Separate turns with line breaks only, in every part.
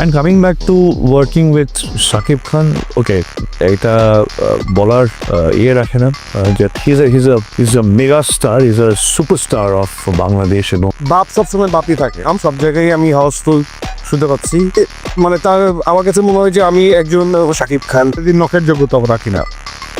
And coming back to working with Shakib Khan okay এটা বলার ইয়ে রাখে না যে his uh his his a mega star is a superstar of Bangladesh এবং
বাপ সবসময় বাপই থাকে। আমি সব জায়গায় আমি হাউসফুল শুনতে পাচ্ছি। মানে তার আমার কাছে মনে হয় যে আমি একজন শাকিব খান যদি নখের যোগ্যতা রাখি না।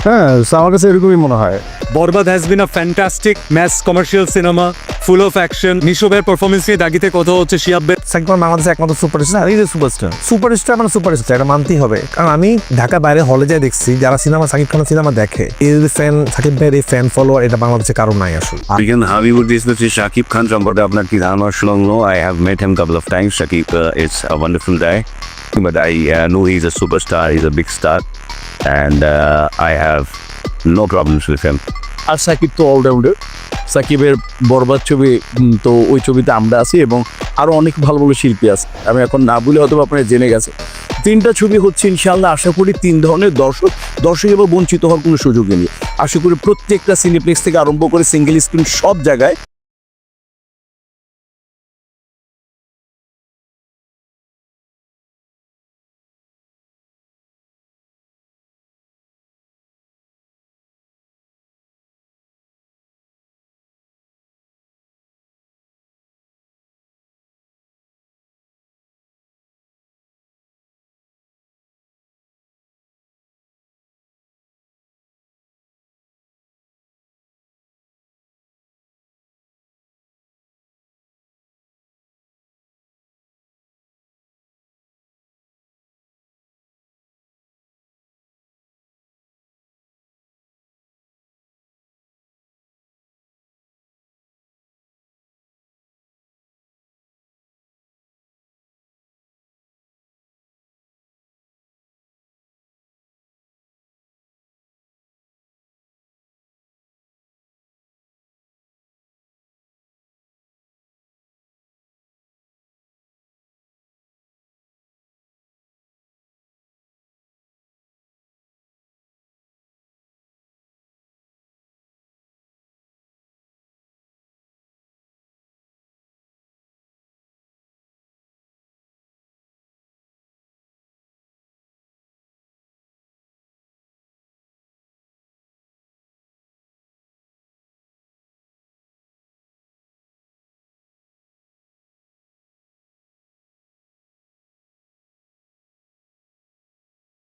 হ্যাঁ আমার কাছে এরকমই মনে হয়।
Borbaad has been a fantastic mass commercial cinema full of action নিশোবের performance নিয়ে দাগিতে কথা হচ্ছে শিয়াবের
শাকিব খান বাংলাদেশের একমাত্র সুপারস্টার এই যে সুপারস্টার সুপারস্টার মানে সুপারস্টার এটা মানতেই হবে। কারণ আমি ঢাকা বাইরে হলে যাই দেখছি যারা সিনেমা শাকিব খানের সিনেমা দেখে যে ফ্যান শাকিব ভাইয়ের এই ফ্যান ফলোয়ার এটা বাংলাদেশে কারও নাই আসলে।
Hollywood business is Shakib Khan সম্পর্কে আপনার কি ধারণা শুনলো I have met him couple of times. Shakib uh, is a wonderful guy, but I uh, know he's a superstar. He's a big star, and uh, I have no problems with him.
আর সাকিব তো allrounder সাকিবের বরবাদ ছবি তো ওই ছবিতে আমরা আছি এবং আরও অনেক ভালো ভালো শিল্পী আছে আমি এখন না বলে হয়তো আপনারা জেনে গেছে তিনটা ছবি হচ্ছে ইনশাল্লাহ আশা করি তিন ধরনের দর্শক দর্শক এবং বঞ্চিত হওয়ার কোনো সুযোগই নেই আশা করি প্রত্যেকটা সিনেপ্লেক্স থেকে আরম্ভ করে সিঙ্গেল স্ক্রিন সব জায়গায়